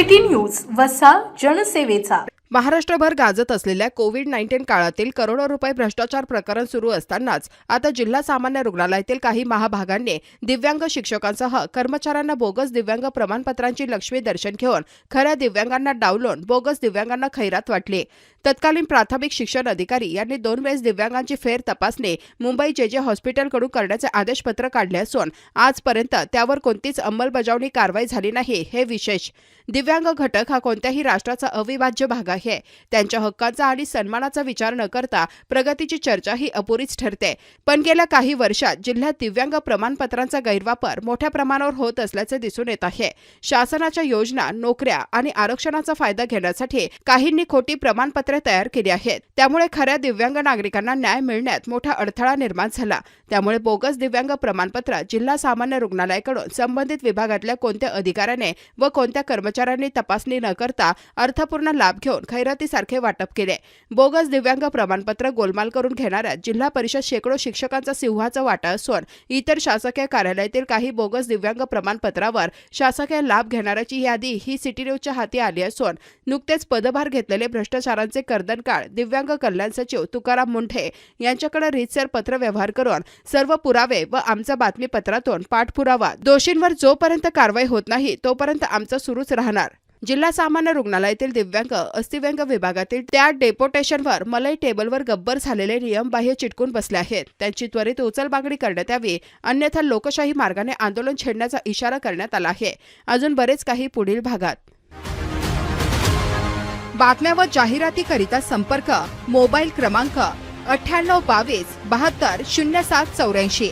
News वसा जनसेवेचा. महाराष्ट्रभर गाजत असलेल्या कोविड नाईन्टीन काळातील करोडो रुपये भ्रष्टाचार प्रकरण सुरू असतानाच आता जिल्हा सामान्य रुग्णालयातील काही महाभागांनी दिव्यांग शिक्षकांसह कर्मचाऱ्यांना बोगस दिव्यांग प्रमाणपत्रांची लक्ष्मी दर्शन घेऊन खऱ्या दिव्यांगांना डावलून बोगस दिव्यांगांना खैरात वाटली. तत्कालीन प्राथमिक शिक्षण अधिकारी यांनी दोन वेळेस दिव्यांगांची फेर तपासणी मुंबई जे जे हॉस्पिटलकडून करण्याचे आदेशपत्र काढले असून आजपर्यंत त्यावर कोणतीच अंमलबजावणी कारवाई झाली नाही हे विशेष दिव्यांग घटक हा कोणत्याही राष्ट्राचा अविभाज्य भाग आहे. त्यांच्या हक्कांचा आणि सन्मानाचा विचार न करता प्रगतीची चर्चा ही अपुरीच ठरते. पण गेल्या काही वर्षात जिल्ह्यात दिव्यांग प्रमाणपत्रांचा गैरवापर मोठ्या प्रमाणावर होत असल्याचे दिसून येत आहे. शासनाच्या योजना नोकऱ्या आणि आरक्षणाचा फायदा घेण्यासाठी काहींनी खोटी प्रमाणपत्रे तयार केली आहेत. त्यामुळे खऱ्या दिव्यांग नागरिकांना न्याय मिळण्यात मोठा अडथळा निर्माण झाला. त्यामुळे बोगस दिव्यांग प्रमाणपत्र जिल्हा सामान्य रुग्णालयाकडून संबंधित विभागातल्या कोणत्या अधिकाऱ्याने व कोणत्या कर्मचाऱ्यांनी तपासणी न करता अर्थपूर्ण लाभ घेऊन खैरातीसारखे वाटप केले. बोगस दिव्यांग प्रमाणपत्र गोलमाल करून घेणाऱ्या जिल्हा परिषद शेकडो शिक्षकांचा सिंहाचा वाटा असून इतर शासकीय कार्यालयातील काही बोगस दिव्यांग प्रमाणपत्रावर शासकीय लाभ घेणाऱ्याची यादी ही सिटी न्यूजच्या हाती आली असून नुकतेच पदभार घेतलेले भ्रष्टाचारांचे कर्दनकाळ दिव्यांग कल्याण सचिव तुकाराम मुंढे यांच्याकडे रितसर पत्र व्यवहार करून सर्व पुरावे व आमच्या बातमीपत्रातून पाठपुरावा. दोषींवर जोपर्यंत कारवाई होत नाही तोपर्यंत आमचं सुरूच राहणार. जिल्हा सामान्य रुग्णालयातील दिव्यांग अस्थिव्यंग विभागातील त्या डेपोटेशनवर मलई टेबलवर गब्बर झालेले नियमबाह्य चिटकून बसले आहेत. त्यांची त्वरित उचलबागणी करण्यात यावी अन्यथा लोकशाही मार्गाने आंदोलन छेडण्याचा इशारा करण्यात आला आहे. अजून बरेच काही पुढील भागात. बातम्या व जाहिरातीकरिता संपर्क मोबाईल क्रमांक अठ्ठ्याण्णव बावीस बहात्तर शून्य सात चौऱ्याऐंशी.